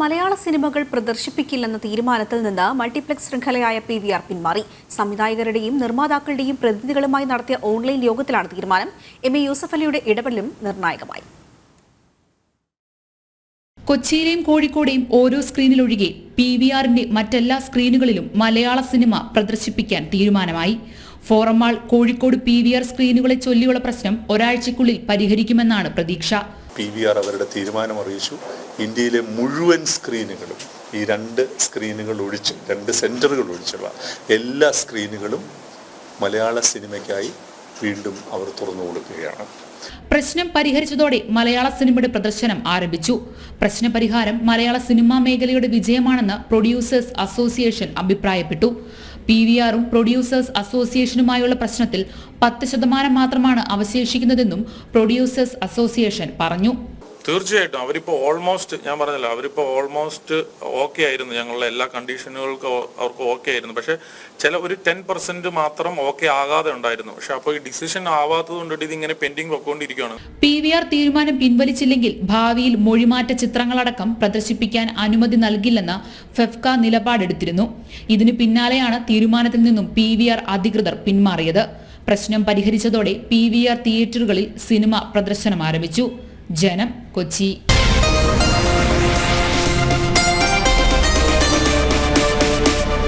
മലയാള സിനിമകൾ പ്രദർശിപ്പിക്കില്ലെന്ന തീരുമാനത്തിൽ നിന്ന് മൾട്ടിപ്ലക്സ് ശൃംഖലയായ പി വി ആർ പിന്മാറി. സംവിധായകരുടെയും നിർമ്മാതാക്കളുടെയും പ്രതിനിധികളുമായി നടത്തിയ ഓൺലൈൻ യോഗത്തിലാണ് തീരുമാനം. എം എ യൂസഫ് അലിയുടെ ഇടപെടലും നിർണായകമായി. കൊച്ചിയിലെയും കോഴിക്കോടെയും ഓരോ സ്ക്രീനിലൊഴികെ പി വി ആറിന്റെ മറ്റെല്ലാ സ്ക്രീനുകളിലും മലയാള സിനിമ പ്രദർശിപ്പിക്കാൻ തീരുമാനമായി. Forum mall Kozhikode P V R സ്ക്രീനുകളെ ചൊല്ലിയുള്ള പ്രശ്നം ഒരാഴ്ചക്കുള്ളിൽ പരിഹരിക്കുമെന്നാണ് പ്രതീക്ഷ. പി വി ആർ അവരുടെ തീരുമാനം അറിയിച്ചു ഇന്ത്യയിലെ മുഴുവൻ സ്ക്രീനുകളും ഈ രണ്ട് സ്ക്രീനുകൾ ഒഴിച്ച് രണ്ട് സെന്ററുകൾ ഒഴിച്ചുള്ള എല്ലാ സ്ക്രീനുകളും മലയാള സിനിമയ്ക്കായി വീണ്ടും അവർ തുറന്നു കൊടുക്കുകയാണ്. പ്രശ്നം പരിഹരിച്ചതോടെ മലയാള സിനിമയുടെ പ്രദർശനം ആരംഭിച്ചു. പ്രശ്ന പരിഹാരം മലയാള സിനിമാ മേഖലയുടെ വിജയമാണെന്ന് പ്രൊഡ്യൂസേഴ്സ് അസോസിയേഷൻ അഭിപ്രായപ്പെട്ടു. പി വി ആറും പ്രൊഡ്യൂസേഴ്സ് അസോസിയേഷനുമായുള്ള പ്രശ്നത്തിൽ പത്ത് ശതമാനം മാത്രമാണ് അവശേഷിക്കുന്നതെന്നും പ്രൊഡ്യൂസേഴ്സ് അസോസിയേഷൻ പറഞ്ഞു. തീർച്ചയായിട്ടും. അവരിപ്പോൾ ഓൾമോസ്റ്റ് ഞാൻ പറഞ്ഞല്ലോ അവരിപ്പോൾ ഓൾമോസ്റ്റ് ഓക്കെ ആയിരുന്നു. ഞങ്ങളുടെ എല്ലാ കണ്ടീഷനുകൾക്കും അവർക്ക് ഓക്കെ ആയിരുന്നു. പക്ഷെ ചില ഒരു ടെൻ പെർസെന്റ് മാത്രം ഓക്കെ ആകാതെ ഉണ്ടായിരുന്നു. പക്ഷെ അപ്പോൾ ഈ ഡിസിഷൻ ആവാത്തത് കൊണ്ടിട്ട് ഇതിങ്ങനെ പെൻഡിങ് വെക്കൊണ്ടിരിക്കുകയാണ് പി വി ആർ തീരുമാനം പിൻവലിച്ചില്ലെങ്കിൽ ഭാവിയിൽ മൊഴിമാറ്റ ചിത്രങ്ങളടക്കം പ്രദർശിപ്പിക്കാൻ അനുമതി നൽകില്ലെന്ന് ഫെഫ്ക നിലപാടെടുത്തിരുന്നു. ഇതിനു പിന്നാലെയാണ് തീരുമാനത്തിൽ നിന്നും പി വി ആർ അധികൃതർ പിന്മാറിയത്. പ്രശ്നം പരിഹരിച്ചതോടെ പി വി ആർ തിയേറ്ററുകളിൽ സിനിമ പ്രദർശനം ആരംഭിച്ചു ജനം കൊച്ചി